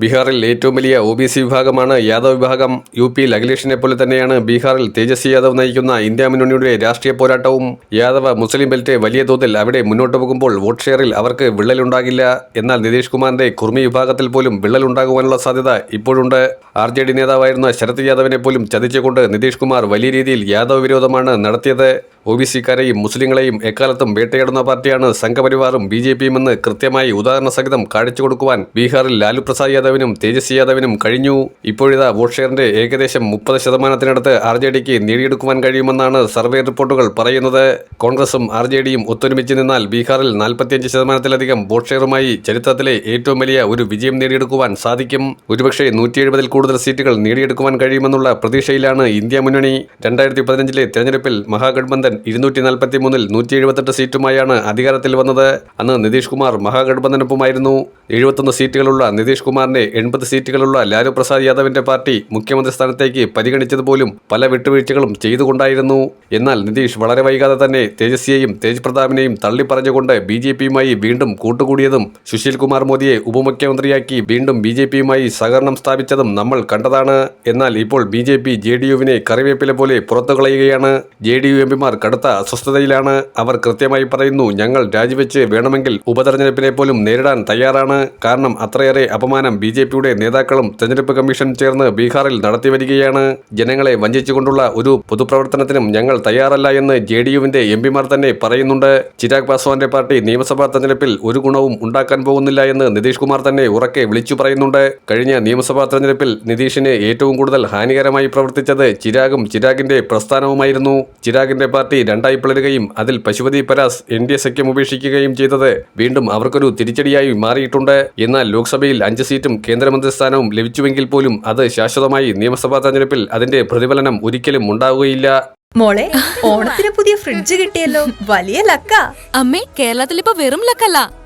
ബീഹാറിൽ ഏറ്റവും വലിയ ഒ ബി സി വിഭാഗമാണ് യാദവ് വിഭാഗം. യു പിയിൽ അഖിലേഷിനെ പോലെ തന്നെയാണ് ബീഹാറിൽ തേജസ്വി യാദവ് നയിക്കുന്ന ഇന്ത്യ മുന്നണിയുടെ രാഷ്ട്രീയ പോരാട്ടവും. യാദവ് മുസ്ലിം ബെൽറ്റ് വലിയ തോതിൽ അവിടെ മുന്നോട്ട് പോകുമ്പോൾ വോട്ട് ഷെയറിൽ അവർക്ക് വിള്ളലുണ്ടാകില്ല. എന്നാൽ നിതീഷ് കുമാറിന്റെ കുർമി വിഭാഗത്തിൽ പോലും വിള്ളലുണ്ടാകുവാനുള്ള സാധ്യത ഇപ്പോഴുണ്ട്. ആർ ജെ ഡി നേതാവായിരുന്ന ശരത് യാദവിനെ പോലും ചതിച്ചുകൊണ്ട് നിതീഷ് കുമാർ വലിയ രീതിയിൽ യാദവ് വിരോധമാണ് നടത്തിയത്. ഒ ബി സിക്കാരെയും മുസ്ലിങ്ങളെയും എക്കാലത്തും വേട്ടയാടുന്ന പാർട്ടിയാണ് സംഘപരിവാറും ബി ജെ പിയുമെന്ന് കൃത്യമായി ഉദാഹരണ സഹിതം കാണിച്ചു കൊടുക്കുവാൻ ബീഹാറിൽ ലാലു പ്രസാദ് യാദവിനും തേജസ്വി യാദവിനും കഴിഞ്ഞു. ഇപ്പോഴിതാ വോട്ട് ഷെയറിന്റെ ഏകദേശം മുപ്പത് ശതമാനത്തിനടുത്ത് ആർ ജെ ഡിക്ക് നേടിയെടുക്കുവാൻ കഴിയുമെന്നാണ് സർവേ റിപ്പോർട്ടുകൾ പറയുന്നത്. കോൺഗ്രസും ആർ ജെ ഡിയും ഒത്തൊരുമിച്ച് നിന്നാൽ ബീഹാറിൽ നാൽപ്പത്തിയഞ്ച് ശതമാനത്തിലധികം വോട്ട് ഷെയറുമായി ചരിത്രത്തിലെ ഏറ്റവും വലിയ ഒരു വിജയം നേടിയെടുക്കുവാൻ സാധിക്കും. ഒരുപക്ഷെ നൂറ്റി എഴുപതിൽ കൂടുതൽ സീറ്റുകൾ നേടിയെടുക്കുവാൻ കഴിയുമെന്നുള്ള പ്രതീക്ഷയിലാണ് ഇന്ത്യ മുന്നണി. രണ്ടായിരത്തി പതിനഞ്ചിലെ തെരഞ്ഞെടുപ്പിൽ മഹാഗഡ്ബന്ധൻ ഇരുന്നൂറ്റി നാൽപ്പത്തി മൂന്നിൽ നൂറ്റി എഴുപത്തെട്ട് സീറ്റുമായാണ് അധികാരത്തിൽ വന്നത്. അന്ന് നിതീഷ് കുമാർ മഹാഗഡ്ബന്ധനൊപ്പമായിരുന്നു എഴുപത്തൊന്ന് സീറ്റുകളുള്ള നിതീഷ് കുമാറിനെ എൺപത് സീറ്റുകളുള്ള ലാലു പ്രസാദ് യാദവിന്റെ പാർട്ടി മുഖ്യമന്ത്രി സ്ഥാനത്തേക്ക് പരിഗണിച്ചതുപോലും പല വിട്ടുവീഴ്ചകളും ചെയ്തുകൊണ്ടായിരുന്നു. എന്നാൽ നിതീഷ് വളരെ വൈകാതെ തന്നെ തേജസ്വിയെയും തേജ് പ്രതാപിനെയും തള്ളിപ്പറഞ്ഞുകൊണ്ട് ബി ജെ പിയുമായി വീണ്ടും കൂട്ടുകൂടിയതും സുശീൽ കുമാർ മോദിയെ ഉപമുഖ്യമന്ത്രിയാക്കി വീണ്ടും ബി ജെ പിയുമായി സഹകരണം സ്ഥാപിച്ചതും നമ്മൾ കണ്ടതാണ്. എന്നാൽ ഇപ്പോൾ B J P J D യുവിനെ കറിവേപ്പില പോലെ പുറത്തു കളയുകയാണ് ജെ ഡി യു എംപിമാർ കടുത്ത അസ്വസ്ഥതയിലാണ് അവർ കൃത്യമായി പറയുന്നു ഞങ്ങൾ രാജിവെച്ച് വേണമെങ്കിൽ ഉപതെരഞ്ഞെടുപ്പിനെ പോലും നേരിടാൻ തയ്യാറാണ്. കാരണം അത്രയേറെ അപമാനം ബി ജെ പിയുടെ നേതാക്കളും തെരഞ്ഞെടുപ്പ് കമ്മീഷൻ ചേർന്ന് ബീഹാറിൽ നടത്തി വരികയാണ്. ജനങ്ങളെ വഞ്ചിച്ചുകൊണ്ടുള്ള ഒരു പൊതുപ്രവർത്തനത്തിനും ഞങ്ങൾ തയ്യാറല്ല എന്ന് ജെ ഡി യുവിന്റെ എം പിമാർ തന്നെ പറയുന്നുണ്ട്. ചിരാഗ് പാസ്വാന്റെ പാർട്ടി നിയമസഭാ തെരഞ്ഞെടുപ്പിൽ ഒരു ഗുണവും ഉണ്ടാക്കാൻ പോകുന്നില്ല എന്ന് നിതീഷ് കുമാർ തന്നെ ഉറക്കെ വിളിച്ചു പറയുന്നുണ്ട്. കഴിഞ്ഞ നിയമസഭാ തെരഞ്ഞെടുപ്പിൽ നിതീഷിന് ഏറ്റവും കൂടുതൽ ഹാനികരമായി പ്രവർത്തിച്ചത് ചിരാഗും ചിരാഗിന്റെ പ്രസ്ഥാനവുമായിരുന്നു. ചിരാഗിന്റെ പാർട്ടി രണ്ടായി പിളരുകയും അതിൽ Pashupati Paras N D A സഖ്യം ഉപേക്ഷിക്കുകയും ചെയ്തത് വീണ്ടും അവർക്കൊരു തിരിച്ചടിയായി മാറിയിട്ടുണ്ട്. എന്നാൽ ലോക്സഭയിൽ അഞ്ച് സീറ്റും കേന്ദ്രമന്ത്രി സ്ഥാനവും ലഭിച്ചുവെങ്കിൽ പോലും അത് ശാശ്വതമായി നിയമസഭാ തെരഞ്ഞെടുപ്പിൽ അതിന്റെ പ്രതിഫലനം ഒരിക്കലും ഉണ്ടാവുകയില്ല. മോളെ ഓണത്തിന് പുതിയ ഫ്രിഡ്ജ് കിട്ടിയല്ലോ. വലിയ ലക്ക. അമ്മേ കേരളത്തിൽ ഇപ്പൊ വെറും ലക്കല്ല.